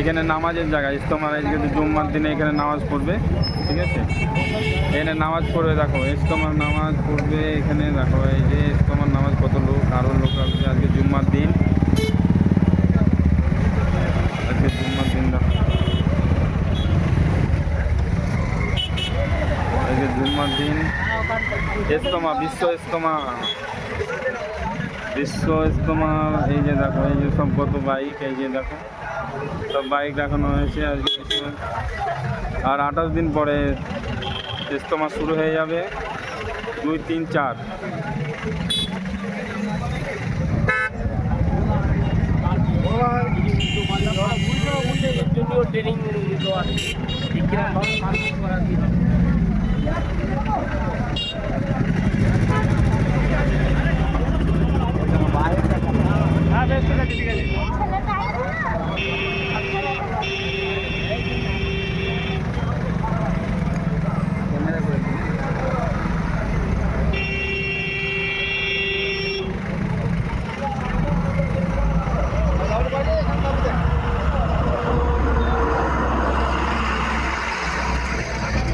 এখানে নামাজের জায়গা ইস্তমার আজকে জুম্মার দিনে এখানে নামাজ পড়বে, ঠিক আছে? এখানে নামাজ পড়বে, দেখো ইস্তমার নামাজ পড়বে, এখানে দেখো, এই যে ইস্তমার নামাজ কত লোক আরও লোক আসবে, আজকে জুম্মার দিন। আজকে জুম্মার দিন, দেখো। আজকে জুম্মার দিন ইস্তমা বিশ্ব ইস্তমা বিশ্ব ইস্তমা এই যে দেখো, এই যে কত বাইক এই যে দেখো। সব বাইক দেখানো হয়েছে আজকে আর আঠাশ দিন পরে ইস্তমা শুরু হয়ে যাবে দুই তিন চার। ট্রেনিং దిగలేదు